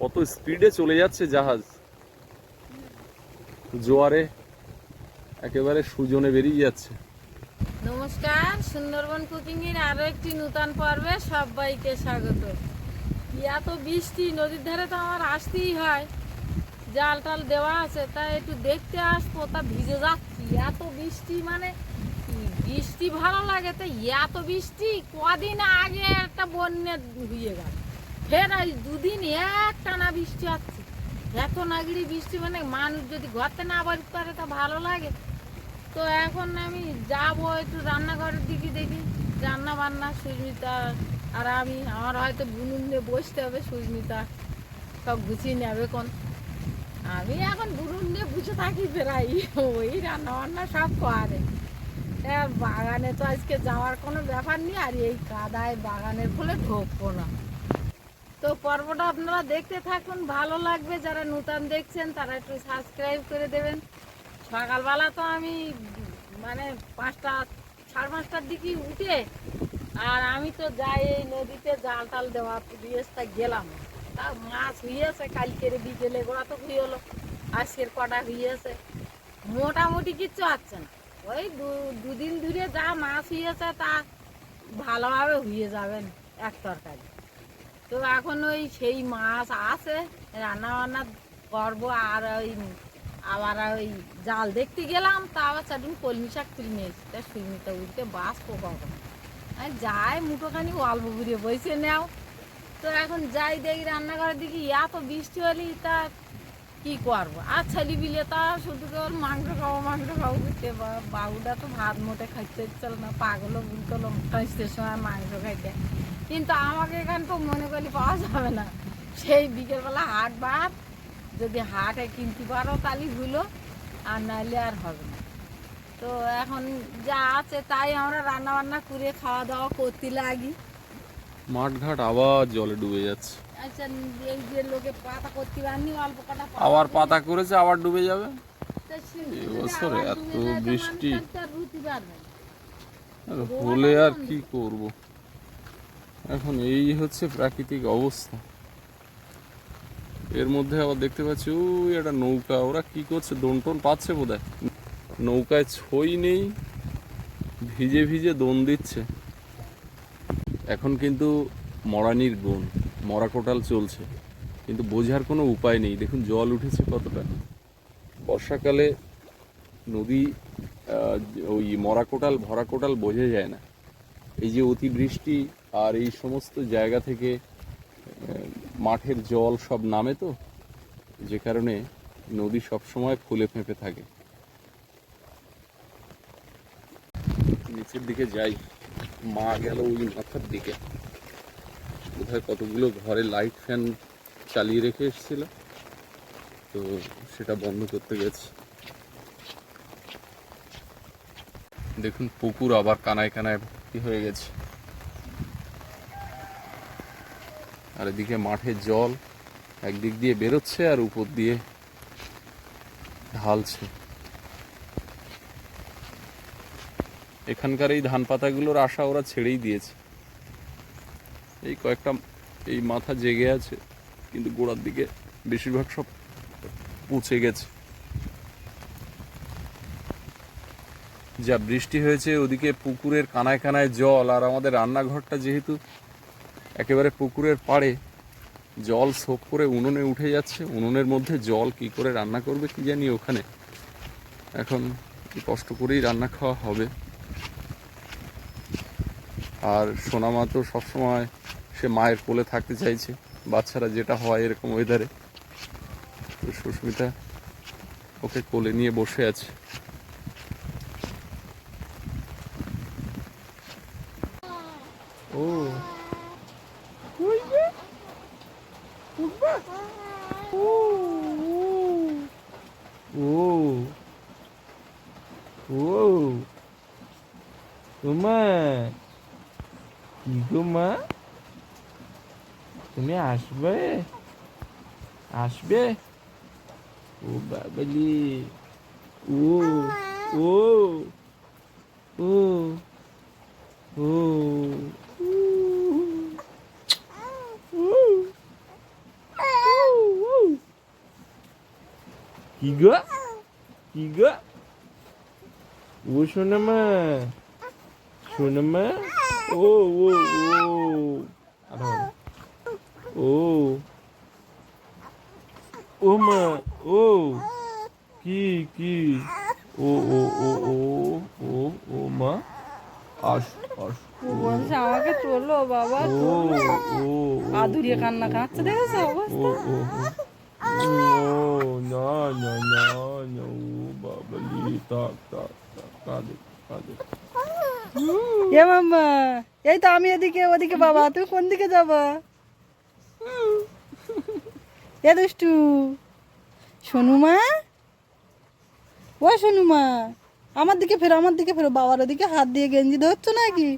কত স্পিডে চলে যাচ্ছে জাহাজ। জোয়ারে একেবারে সুজনে বেরিয়ে যাচ্ছে। নমস্কার, সুন্দরবন কুকিং এর আরও একটি নূতন পর্বে সবাইকে স্বাগত। এত বৃষ্টি, নদীর ধারে তো আমার আসতেই হয়। জাল টাল দেওয়া আছে, তাই একটু দেখতে আসব, তা ভিজে যাচ্ছি। এত বৃষ্টি মানে বৃষ্টি ভালো লাগে? তো এত বৃষ্টি, কদিন আগে একটা বন্যা হয়ে গেল। ফের এই দুদিন এক টানা বৃষ্টি হচ্ছে। এত নাগড়ি বৃষ্টি মানে মানুষ যদি ঘরতে না বাড়ি পারে তা ভালো লাগে। তো এখন আমি যাব একটু রান্নাঘরের দিকে দেখি রান্না বান্না সুস্মিতা আর আমি। আমার হয়তো বুনুন নিয়ে বসতে হবে, সুস্মিতা সব গুছিয়ে নেবে কোন আমি এখন বুনুন নিয়ে বুঝে থাকি প্রায়, ওই রান্না বান্না সব করে। বাগানে তো আজকে যাওয়ার কোনো ব্যাপার নেই, আর এই কাদায় বাগানের ফলে ঢোকবো না। তো পর্বটা আপনারা দেখতে থাকুন, ভালো লাগবে। যারা নূতন দেখছেন, তারা একটু সাবস্ক্রাইব করে দেবেন। সকালবেলা তো আমি মানে পাঁচটা, সাড়ে পাঁচটার দিকে উঠে আর আমি তো যাই এই নদীতে জাল টাল দেওয়া দিয়েছে গেলাম। তা মাছ হইয়েছে কালকের বিকেলে গোড়া তো হয়ে হলো আজকের কটা হইয়েছে, মোটামুটি কিচ্ছু হচ্ছে না। ওই দুদিন ধরে যা মাছ হইয়েছে, তা ভালোভাবে হয়ে যাবেন এক তরকারি। তো এখন ওই সেই মাছ আছে রান্না বান্না করব আর ওই আবার ওই জাল দেখতে গেলাম, তা আবার চাটুন কলমি শাক তুলে নিয়েছি তা সুইমিটা উঠতে বাস পোকা আমি যাই, মুঠোখানি অল্প ঘুরিয়ে বসে নেও। তো এখন যাই দেখি রান্নাঘরের দিকে, এত বৃষ্টি হলে তা কি করব? আর ছেলে বিলে তা শুধু কেবল মাংস খাব মাংস খাব করতে বাবুটা তো ভাত মোটে খাইতে চল না, পাগলও বুঝলো টাইসের সময় মাংস খাইতে। কিন্তু আমাকে এখানে তো মনে করি পাওয়া যাবে না। সেই বিকেলবেলা হাট বার যদি হাটে কিনতে পারো তাহলে হলো আর নাহলে আর হবে না। তো এখন যা আছে তাই আমরা রান্না বান্না করে খাওয়া দাওয়া করতে লাগি। মাঠঘাট আবার জলে ডুবে যাচ্ছে। আচ্ছা এই যে লোকে পাতা করতে পারেনি অল্প কটা আবার পাতা করেছে আবার ডুবে যাবে? তা সে- এ যদি বছরে আবার এত বৃষ্টি। হলে আর কি করব? এখন এই হচ্ছে প্রাকৃতিক অবস্থা। এর মধ্যে আবার দেখতে পাচ্ছি ওই একটা নৌকা। ওরা কি করছে? দোন টোন পাচ্ছে বোধ নৌকায় ছই নেই, ভিজে ভিজে দোন দিচ্ছে। এখন কিন্তু মরানির গুণ মরা কোটাল চলছে। কিন্তু বোঝার কোনো উপায় নেই। দেখুন, জল উঠেছে কতটা। বর্ষাকালে নদী ওই মরা কোটাল ভরা কোটাল বোঝা যায় না। এই যে অতিবৃষ্টি আর এই সমস্ত জায়গা থেকে মাঠের জল সব নামে তো, যে কারণে নদী সব সময় ফুলে ফেঁপে থাকে। নিচের দিকে যাই, মা গেল ওই মাথার দিকে। বোধহয় কতগুলো ঘরে লাইট ফ্যান চালিয়ে রেখে এসেছিল। তো সেটা বন্ধ করতে গেছে। দেখুন, পুকুর আবার কানায় কানায় ভর্তি হয়ে গেছে। আর এদিকে মাঠে জল একদিক দিয়ে বেরোচ্ছে আর উপর দিয়ে ঢালছে। এখানকার এই ধান পাতাগুলোর আশা ওরা ছেড়েই দিয়েছে। এই কয়েকটা এই মাথা জেগে আছে, কিন্তু গোড়ার দিকে বেশিরভাগ সব পচে গেছে। যা বৃষ্টি হয়েছে, ওদিকে পুকুরের কানায় কানায় জল, আর আমাদের রান্নাঘরটা যেহেতু একেবারে পুকুরের পাড়ে, জল সোপ করে উনুনে উঠে যাচ্ছে। উনুনের মধ্যে জল কি করে রান্না করবে কি জানি ওখানে। এখন কষ্ট করেই রান্না খাওয়া হবে। আর সোনামা তো সবসময় সে মায়ের কোলে থাকতে চাইছে, বাচ্চারা যেটা হয় এরকম ওয়েদারে সুস্মিতা ওকে কোলে নিয়ে বসে আছে। ও ও তোমা কি গো মা তুমি আসবে আসবে ও বাবালি ও ও ও ও কি গো কি গো ও শোনা মা শোনা মা ও ও ও। ও ও মা ও কি কি ও ও ও ও ও ও মা আস আস বলছে আমাকে তোলো বাবা ও ও আদুরিয়ে কান্না কাঁদছে দেখেছ ও না না না না ও বাবলি তাক তাক তাক কাঁদে কাঁদে এ মাম্মা এই তো আমি এদিকে ওদিকে বাবা। তুমি কোন দিকে যাবা? এ দুষ্টু। সোনুমা? ও সোনুমা। আমার দিকে ফেরো আমার দিকে ফেরো। বাবার ওদিকে হাত দিয়ে গেঞ্জি ধরছো নাকি?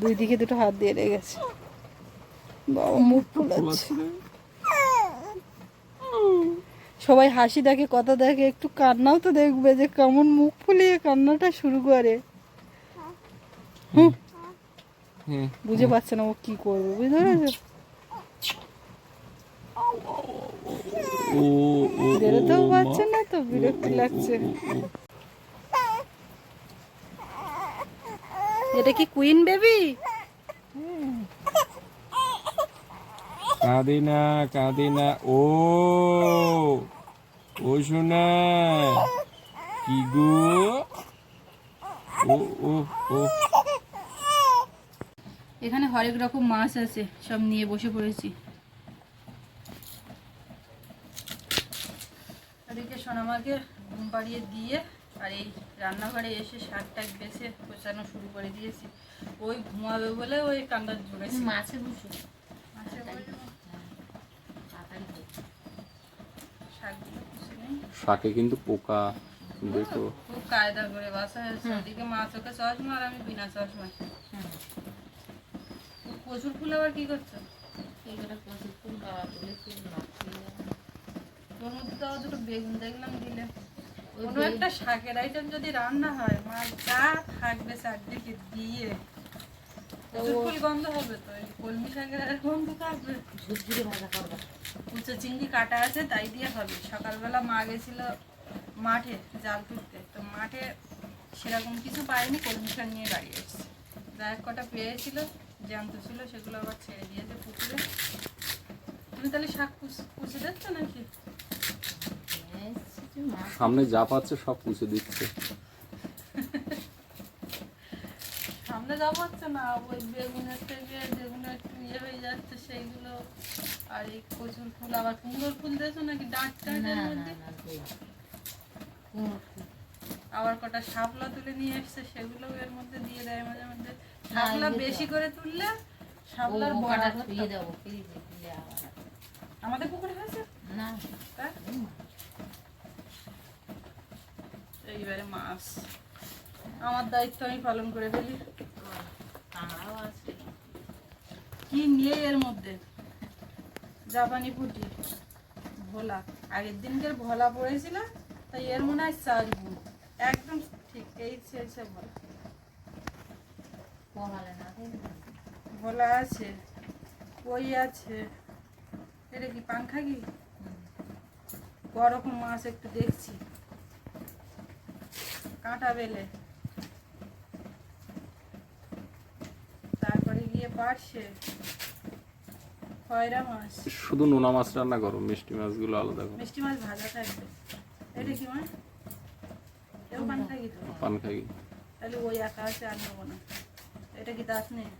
দুই দিকে দুটো হাত দিয়ে লেগেছে বাবা মুখ ফুলাচ্ছে। সবাই হাসি দেখে কথা দেখে একটু কান্নাও তো দেখবে যে কেমন মুখ ফুলিয়ে কান্নাটা শুরু করে। হুম। হুম। বুঝে পাচ্ছে না ও কি করবে বুঝতে পেরেছ? ও ও বেরোতেও পারছে না তো বিরক্তি লাগছে। এটা কি কুইন বেবি কাঁদে না কাঁদে না ও ও শোনা কি গো? ও ও ও। এখানে হরেক রকম মাছ আছে সব নিয়ে বসে পড়েছি। এদিকে সোনামাকে ঘুম পাড়িয়ে দিয়ে আর এই রান্নাঘরে এসে শাক টাক বেছে গোছানো শুরু করে দিয়েছি। ওই ঘুমাবে বলে ওই কান্ডা জুড়েছি মাছে বসে মাছে বলব, শাকগুলো কুচি নেই শাকে কিন্তু পোকা দেখো খুব কায়দা করে বাসা হয়েছে। ওদিকে মা চোখে চশমা আর আমি বিনা চশমা প্রচুর ফুল আবার কি করছ? এগুলো প্রচুর ফুল বাবা তুলেছি মাখিয়ে তোর মধ্যে তো দুটো বেগুন দেখলাম দিলে। ওই কোনো একটা শাকের আইটেম যদি রান্না হয় মা যা থাকবে চারদিকে দিয়ে। ফুল গন্ধ হবে তো কলমি শাকের গন্ধ থাকবে। ঝুরঝুরে ভাজা করব। উচ্চ চিংড়ি কাটা আছে তাই দিয়ে হবে। সকালবেলা মা গেছিল মাঠে জাল তুলতে তো মাঠে সেরকম কিছু পাইনি কলমি শাক নিয়ে বাড়ি এসেছে। যা এক কটা পেয়েছিল জ্যান্ত ছিল সেগুলো আবার ছেড়ে দিয়েছে পুকুরে। তুমি তাহলে শাক কুচ- কুচি নাকি? মাছ সামনে যা পাচ্ছে সব পুষে দিচ্ছে। সামনে যাব হচ্ছে না ওই বেগুনের থেকে যেগুলো একটু ইয়ে হয়ে যাচ্ছে সেইগুলো। আর এই কচুর ফুল আবার কুমড়োর ফুল দিয়েছ নাকি ডাঁট টাটের মধ্যে। আবার কটা শাপলা তুলে নিয়ে এসছে সেগুলো এর মধ্যে দিয়ে দেয় মাঝে মধ্যে। শাপলা বেশি করে তুললে শাপলার বড়া ছুঁয়ে দেবো আমাদের পুকুরে হয়েছে? না। এইবারে মাছ। আমার দায়িত্ব আমি পালন করে ফেলি কাঁকড়াও আছে কি নিয়ে এর মধ্যে? জাপানি পুটি। ভোলা। আগের দিনকের ভোলা পড়েছিল তাই এর মনে হয় চার গুণ। একদম ঠিক এই শেষে ভোলা। ভোলা আছে কই আছে? এটা কি পাংখা কি? রকম মাছ একটু দেখছি। কাঁটা বেলে। তারপরে গিয়ে পারছে খয়রা মাছ? শুধু নোনা মাছ রান্না করো মিষ্টি মাছগুলো আলাদা করো। মিষ্টি মাছ ভাজা থাকবে। এটা কি মাছ এও কি তো পান খাই। তাহলে ওই একা আছে আর নেব না। এটা কি দাঁত নেই?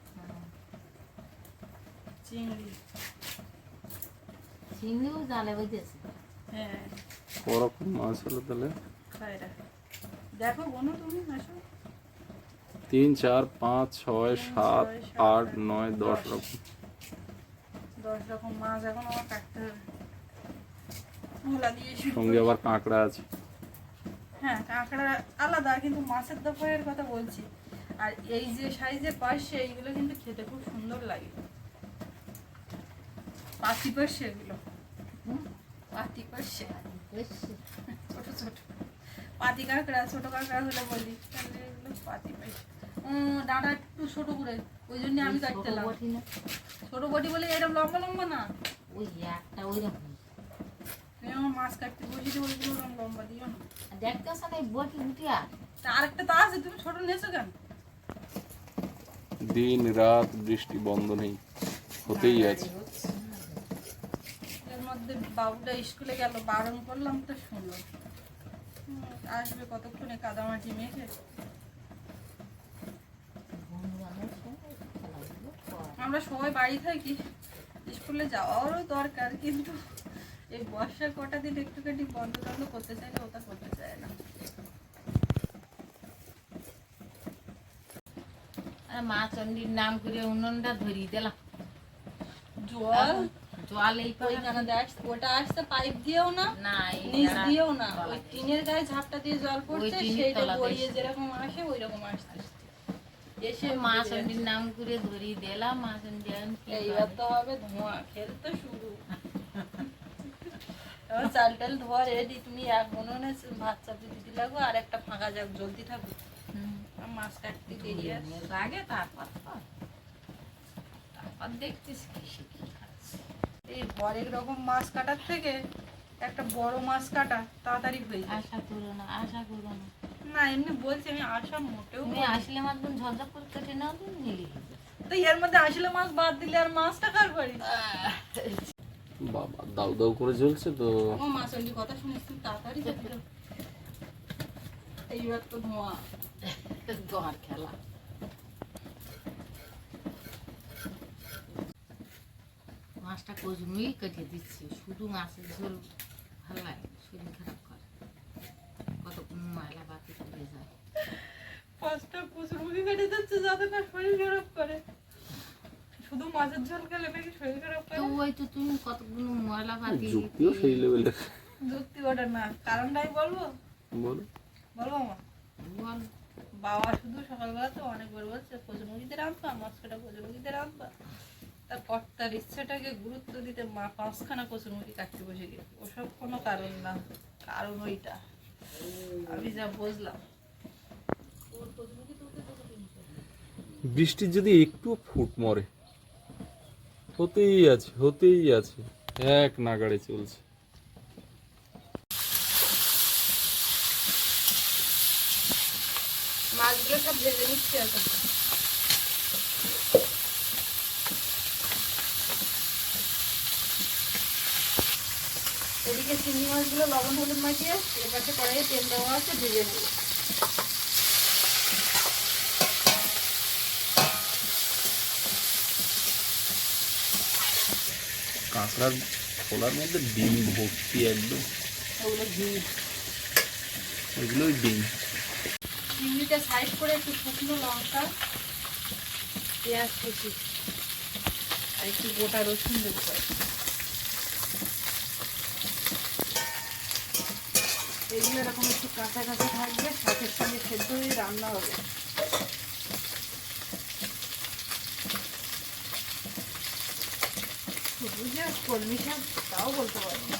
চিংড়ি। চিংড়িও জালে বইতেছে হ্যাঁ। ওরকম মাছ হলো তাহলে। খয়রা দেখো বোনো তুমি আসো। তিন চার পাঁচ ছয় সাত আট নয় দশ দশ। রকম দশ রকম মাছ এখন আমার কাটতে হবে। মূলা দিয়ে সঙ্গে আবার কাঁকড়া আছে। হ্যাঁ কাঁকড়া আলাদা কিন্তু মাছের দফায়ের কথা বলছি। আর এই যে সাইজে পাশে এইগুলো কিন্তু খেতে খুব সুন্দর লাগে। পাতি পাশে এগুলো। পাতি পাশে। ছোট ছোট। পাতি কাঁকড়া ছোট কাঁকড়া হলে বলি। তাহলে এগুলো পাতি পাশে। ডাঁটা একটু ছোট করে ওই জন্য আমি ছোট কাটতেলাম বটি ছোট বটি বলে এরকম লম্বা লম্বা না? ওই একটা ওই রকম আমার মাছ কাটতে বসে দিয়ে ওইগুলো ওরকম লম্বা দিও না। দেখতে আসা না বটি উঠিয়া আরেকটা তা আছে তুমি ছোট নেছো কেন? দিন রাত বৃষ্টি বন্ধ নেই। হতেই আছে। এর মধ্যে বাবুটা স্কুলে গেল বারণ করলাম তো শুনলো। আসবে কতক্ষণে কাদামাটি মেখে বন্ধু বান্ধব সঙ্গে খেলাধুলো কর। আমরা সবাই বাড়ি থাকি স্কুলে যাওয়ারও দরকার কিন্তু এই বর্ষার কটা দিন একটুখানি বন্ধ টন্ধ করতে চাইলে ওটা করতে চায় না। আর মা চণ্ডীর নাম করে উনুনটা ধরিয়ে দিলাম জল? জল এই ওইখানে দেখ ওটা আসতে পাইপ দিয়েও না নিচ দিয়েও না। ওই টিনের গায়ে ঝাপটা দিয়ে জল পড়ছে সেইটা গড়িয়ে যেরকম আসে ওই রকম আসছে। এসে সে মা চণ্ডীর নাম করে ধরিয়ে দিলাম মা চণ্ডী এখন কি এইবার তো হবে ধোঁয়া খেলতে শুরু। চাল টাল ধোয়া রেডি তুমি এক উনুনে ভাত চাপি দিতে লাগো আর একটা ফাঁকা যাক জলদি থাকো। মাছ কাটতে দেরি আছে। আগে তারপর তারপর দেখছিস কি এই হরেক রকম মাছ কাটার থেকে একটা বড় মাছ কাটা তাড়াতাড়ি হয়ে যায়। আশা করো না আশা করো না। না এমনি বলছি আমি আশা মোটেও তুমি আসলে বোন ঝঞ্ঝা করে কেটে নাও তুমি নিলে। তো এর মধ্যে আসলে মাছ বাদ দিলে আর মাছটা কার পারি বাবা দাউ দাউ করে জ্বলছে তো। ও মাছ কথা শুনিস তুই তাড়াতাড়ি যাবি তো। এইবার তো ধোঁয়া। তোমার খেলা। মাছটা কজনুই কেটে দিচ্ছে শুধু মাছের ঝোল ভালো লাগে শরীর খারাপ। ময়লা বাকি পড়ে যায়। পাঁচটা প্রচুর মুখে কেটে যাচ্ছে যাতে না শরীর খারাপ করে। শুধু মাছের ঝোল খেলে নাকি শরীর খারাপ করে? তো ওই তো তুমি কতগুলো ময়লা বাকি যুক্তিও সেই লেভেলের যুক্তি ওটা না। কারণটাই বলব? বলো। বলব আমার? বল। বাবা শুধু সকালবেলা তো অনেকবার বলছে কচুমুখিতে রাঁধবা মাছ কাটা কচুমুখিতে রাঁধবা তার কর্তার ইচ্ছেটাকে গুরুত্ব দিতে মা পাঁচখানা কচুরমুখি কাটতে বসে গেছে। ওসব কোনো কারণ না। কারণ ওইটা। আমি যা বুঝলাম। বৃষ্টির যদি একটু ফুট মরে হতেই আছে হতেই আছে এক নাগাড়ে চলছে মাছগুলো সব ভেজে নিচ্ছি এখন মাছগুলো লবণ হলুদ মাখিয়ে এপাশে কড়াইয়ে তেল দেওয়া আছে ভেজে নেব। কাঁকড়ার খোলার মধ্যে ডিম ভর্তি একদম। ওগুলো ঘি। ওইগুলোই ডিম। চিংড়িটা সাইড করে একটু শুকনো লঙ্কা পেঁয়াজ কুচি আর একটু গোটা রসুন দেবো এগুলো এরকম একটু কাঁচা কাঁচা থাকবে শাকের সঙ্গে সেদ্ধ হয়ে রান্না হবে। কলমি শাক তাও বলতে পারব না।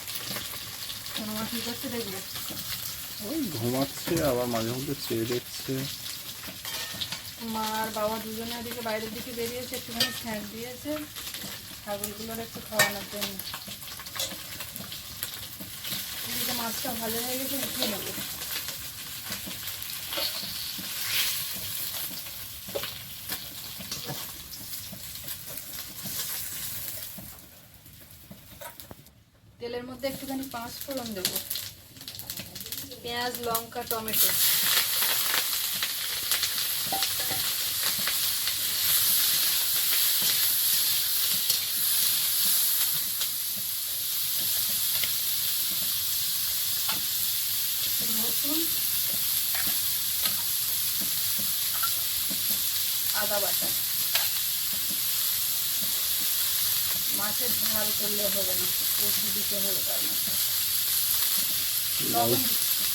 কি করছে দেখবে? ওই ঘুমাচ্ছে আবার মাঝে মধ্যে চেয়ে দেখছে। মা আর বাবা দুজনে ওদিকে বাইরের দিকে বেরিয়েছে একটুখানি স্ন্যাক দিয়েছে। ছাগলগুলোর একটু খাওয়ানোর জন্য এদিকে মাছটা ভালো হয়ে গেছে, উঠিয়ে নেব। তেলের মধ্যে একটুখানি পাঁচ ফোড়ন দেবো। পেঁয়াজ, লঙ্কা, টমেটো। আদা বাটা। মাছের ঝাল করলে হবে না কচি দিতে হবে তার মধ্যে লবণ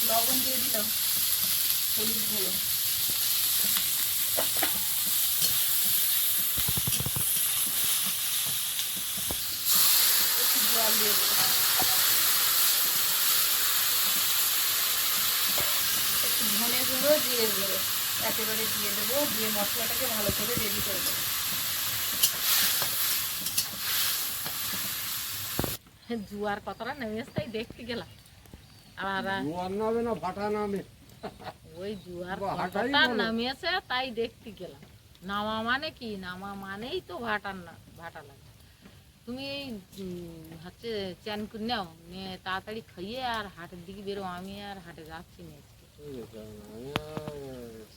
লবণ দিয়ে দিলাম হলুদ গুঁড়ো। একটু জল দিয়ে দেবো একটু ধনে গুঁড়ো, জিরে গুঁড়ো। একেবারে দিয়ে দেবো দিয়ে মশলাটাকে ভালো করে রেডি করে দেবো। জুয়ার কতটা নেমেছে তাই দেখতে গেলাম। আর জোয়ার নামে না ভাটা নামে। ওই জুয়ার বা হাঁটাই কতটা বলো। নামিয়েছে তাই দেখতে গেলাম। নামা মানে কি? নামা মানেই তো ভাটার না ভাটা লাগে। তুমি এই উম, হচ্ছে চ্যান করে নাও নিয়ে তাড়াতাড়ি খাইয়ে আর হাটের দিকে বেরো আমি আর হাটে যাচ্ছি না আজকে।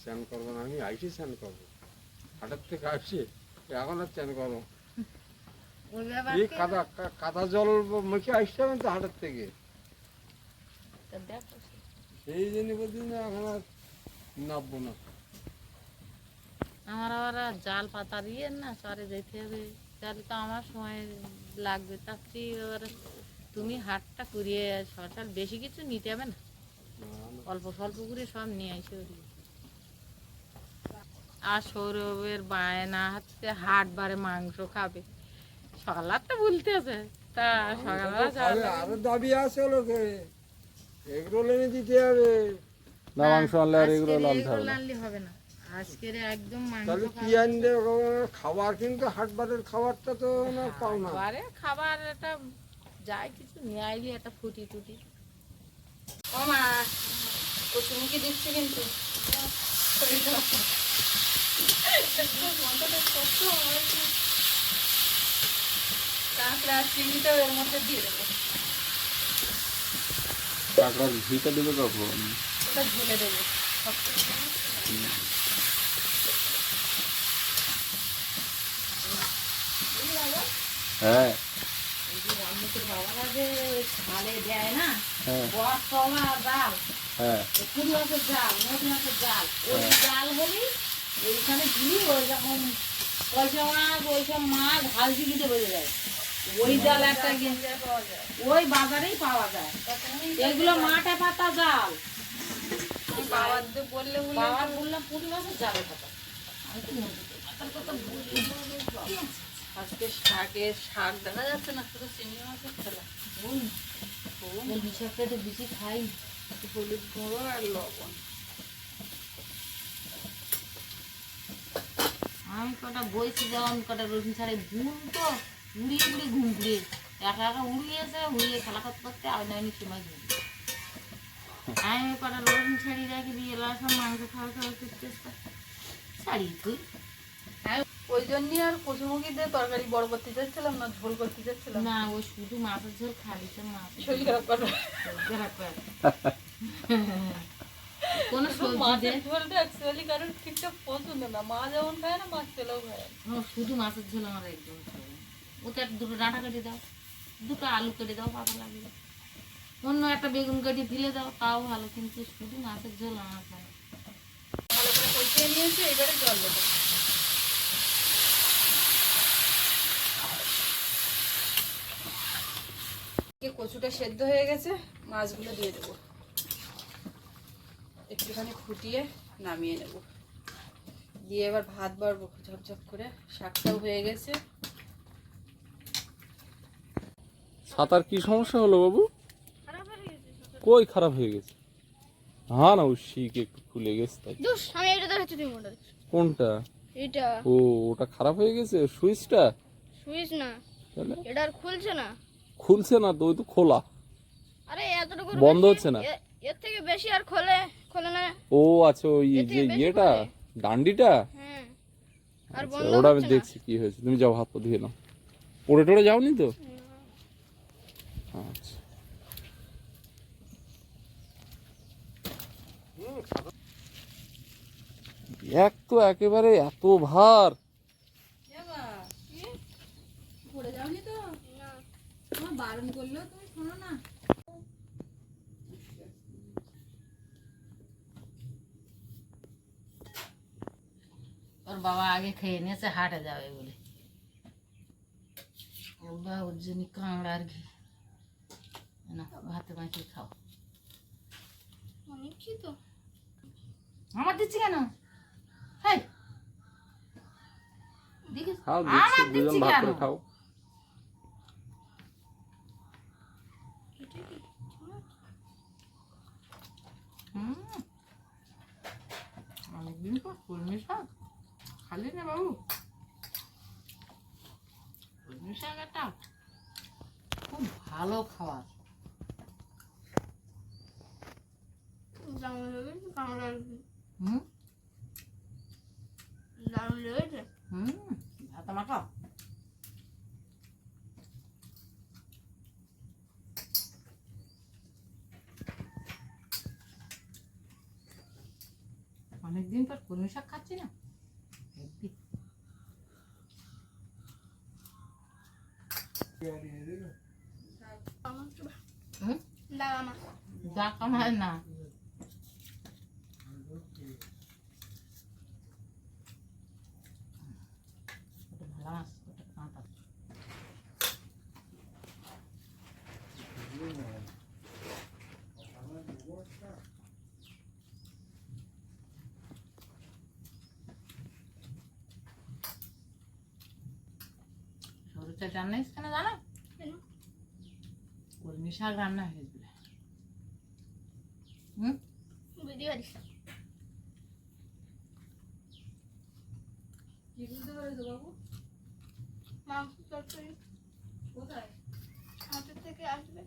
স্নান করব না আমি আইসি স্নান করব। হাটের থেকে আসছি এখন আর স্নান করব। এই কাদা কাদা জল মুখে আসতে হবে তো হাটের থেকে। সেই জন্য বলছি না এখন আর নামবো না। আমার আবার জাল পাতা দিয়ে না চরে যেতে হবে। তাহলে তো আমার সময় লাগবে। তার চেয়ে এবার তুমি হাটটা করিয়ে সরকার বেশি কিছু নিতে হবে না। অল্প স্বল্প করে সব নিয়ে আসে আর সৌরভের বায়না হচ্ছে হাট বারে মাংস খাবে। সকালটা বলতে আছে তা সকালবেলা আরে আরও দাবি আছে লোকে এগরোল এনে দিতে হবে। না মাংস আনলে আর আনতে হবে না। আনলে হবে না। আজকের একদম মাংস তাহলে কি খাবে। খাবার? কিন্তু হাটবারের খাবারটা তো না পাও না বারে খাবার একটা যাই কিছু নিয়ে আইলি একটা ফুটি টুটি। ও মা কচুমুখি দিচ্ছি কিন্তু। কাঁকড়া কাঁকড়ার ঘিটা দেবে কখন? হ্যাঁ। দেয় না বড় তলা জাল হ্যাঁ। পুরি মাছের জাল মোট মাছের জাল হলি ওইখানে দিলি ওই যখন পয়সা মাছ ওইসব মাছ হালদি দিতে বেড়ে যায়। ওই জাল একটা ওই বাজারেই পাওয়া যায়। এগুলো মাঠে পাতা জাল। বাবার বললে বলে বললাম পুরি মাছের জালের কথা আমি তো নদীতে পাতার কথা বলি আজকে শাকের শাক দেখা যাচ্ছে না শুধু চিংড়ি মাছের খেলা। বিষাক্ত বেশি খাই। হলুদ গুঁড়ো আর লবণ। আমি কটা বইছি যেমন কটা রসুন ছাড়ে ঘুম তো উড়িয়ে উড়িয়ে ঘুম ঘুরিয়ে। একা একা উড়িয়েছে উড়িয়ে খেলা করতে করতে আর নয়নি সময় ঘুম আমি কটা রসুন ছাড়িয়ে রাখি দিয়ে এলাম সব মাংস খাওয়া খাওয়া করতে চেষ্টা ছাড়িয়ে তুই। ওই জন্যই আর কচুমুখি দিয়ে তরকারি বড় করতে চাচ্ছিলাম না ঝোল করতে চাচ্ছিলাম। না ও শুধু মাছের ঝোল খালি সব মাছ শরীর খারাপ করে। কোনো সবজি ঝোলটা অ্যাকচুয়ালি কারোর ঠিকঠাক পছন্দ না। মা যেমন খায় না মাছ ছেলেও খায়। না। শুধু মাছের ঝোল আমার একদম ওতে দুটো ডাঁটা কেটে দাও দুটো আলু কেটে দাও পাতা লাগিয়ে অন্য একটা বেগুন কেটে ফেলে দাও তাও ভালো কিন্তু শুধু মাছের ঝোল আমার খায় ভালো করে কষিয়ে নিয়েছে এবারে জল দেবো। কচুটা সেদ্ধ হয়ে গেছে মাছগুলো দিয়ে দেবো। একটুখানি ফুটিয়ে নামিয়ে নেব। দিয়ে এবার ভাত বাড়বো ঝপঝপ করে। শাকটাও হয়ে গেছে। সাঁতার কি সমস্যা হলো বাবু? কই খারাপ হয়ে গেছে? হ্যাঁ না ও শিক একটু খুলে গেছে তাই। আমি এটা দেখাচ্ছি তুমি দেখছ। কোনটা? এটা। ও ওটা খারাপ হয়ে গেছে? সুইচটা? সুইচ না। তাহলে? এটা আর খুলছে না। খুলছে না তো ওই তো খোলা। আরে এতটুকু বন্ধ হচ্ছে না? এর থেকে বেশি আর খোলে। খোলে না। ও আচ্ছা ওই যে ইয়েটা ডান্ডিটা? হ্যাঁ। আচ্ছা, ওটা আমি দেখছি কি হয়েছে। তুমি যাও হাত পা ধুয়ে নাও। পড়ে টড়ে যাওনি তো? আচ্ছা। এক তো একেবারে এত ভার। পড়ে যাওনি তো তোমার বারণ করলেও তুমি শোনো না ওর বাবা আগে খেয়ে নিয়েছে হাটে যাবে বলে। ওর বা ওর জন্য কাঁকড়া আর ঘি। না ভাতে মাখিয়ে খাও। অনেক তো। আমার দিচ্ছি কেন? হ্যাঁ দেখিস আমার দিচ্ছি কেন? খাও হুম অনেকদিন পর কলমি শাক খালি না বাবু কলমি শাক একটা খুব ভালো ভালো খাবার দারুণ লেগেছে কামড়া হুম দারুণ লেগেছে হুম ভাত মাখা অনেকদিন পর কলমি শাক খাচ্ছি না হেব্বি। আমার একটু ভা- হুম দাঁড়া মা যা কামায় না ওটা ভালো মাছ ওটা কাঁটা সরু চাল রান্না হয়েছে কেন জানো কেন? কলমি শাক রান্না হয়েছিল হুম বুঝতে পারিস কি বুঝতে পারছ বাবু মাংস তরকারি কোথায় হাতের থেকে আসবে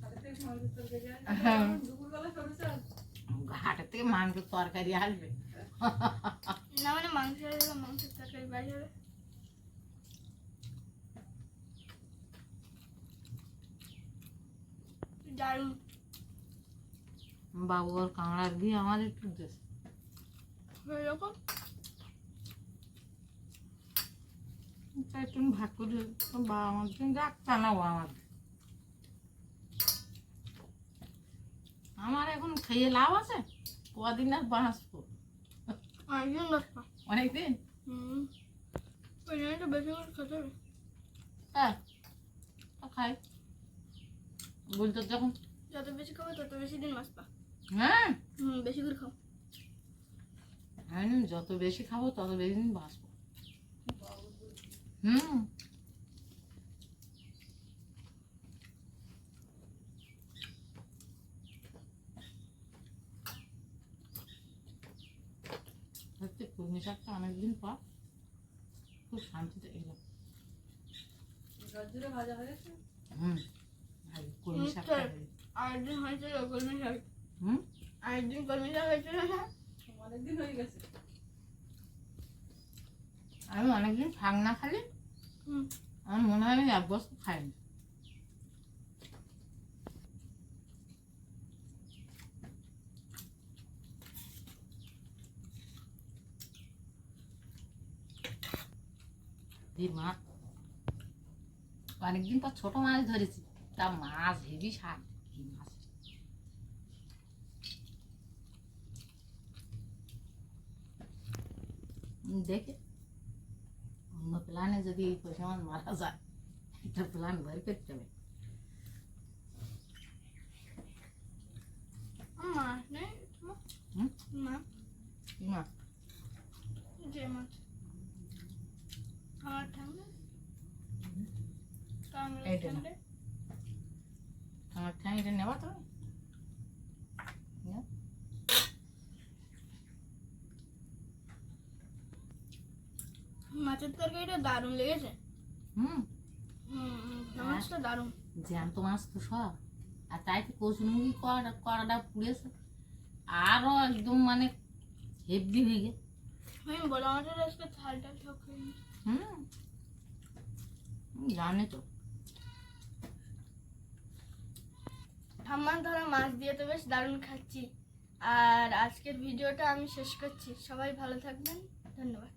হাতের থেকে মাংসের তরকারি আসবে? হ্যাঁ। দুপুরবেলা সরু চাল হাটের থেকে মাংসের তরকারি আসবে না মানে মাংস আসবে মাংসের তরকারি বাড়ি হবে দারুণ। বাবু আর আমার একটু দেশ এরকম তাই তুমি ভাগ করে তো আমার জন্য রাখ টানাবো আমার আমার এখন খেয়ে লাভ আছে? কদিন আর বাঁচবো? অনেকদিন দশটা অনেকদিন? হুম। ওই জন্য তো বেশি করে খেতে হবে। হ্যাঁ। খাই। বলতো যখন যত বেশি খাবে তত বেশি দিন বাঁচবা হ্যাঁ? হুম বেশি করে খাও। আমি যত বেশি খাব তত বেশি দিন বাঁচবো। হুম। শাকটা অনেকদিন পর খুব শান্তিতে হয়েছে হুম। কলমি হয়েছে। আরেকদিন হয়েছিল কলমি শাক। হুম? আরেকদিন কলমি শাক হয়েছিল না অনেকদিন হয়ে গেছে। আমি অনেকদিন শাক না খালি আমার মনে হয় আমি এক বছর খাইনি। মাছ অনেকদিন পর ছোট মাছ ধরেছি। তা মাছ হেভি স্বাদ। এই মাছ? দেখে। অন্য প্ল্যানে যদি এই পয়সা আমার মারা যায় একটা প্ল্যান বের করতে হবে। মাছ নেই? তোমার? হুম? না কি মাছ? যে মাছ। আমার ঠান্ডা এইটা না। আমার ঠ্যাং এটা নেবা তুমি? মাছের তরকারিটা দারুণ লেগেছে। হুম। মাছটা দারুণ। জ্যান্ত মাছ তো সব। আর তাই তো কচুরমুখী কড়া কড়াটা পুড়েছে। আরও একদম মানে হেভি হয়ে আমি বলা মাছের আজকে হুম, জানে তো। ঠাম্মার ধরা মাছ দিয়ে তো বেশ দারুণ খাচ্ছি। আর আজকের ভিডিওটা আমি শেষ করছি। সবাই ভালো থাকবেন। ধন্যবাদ।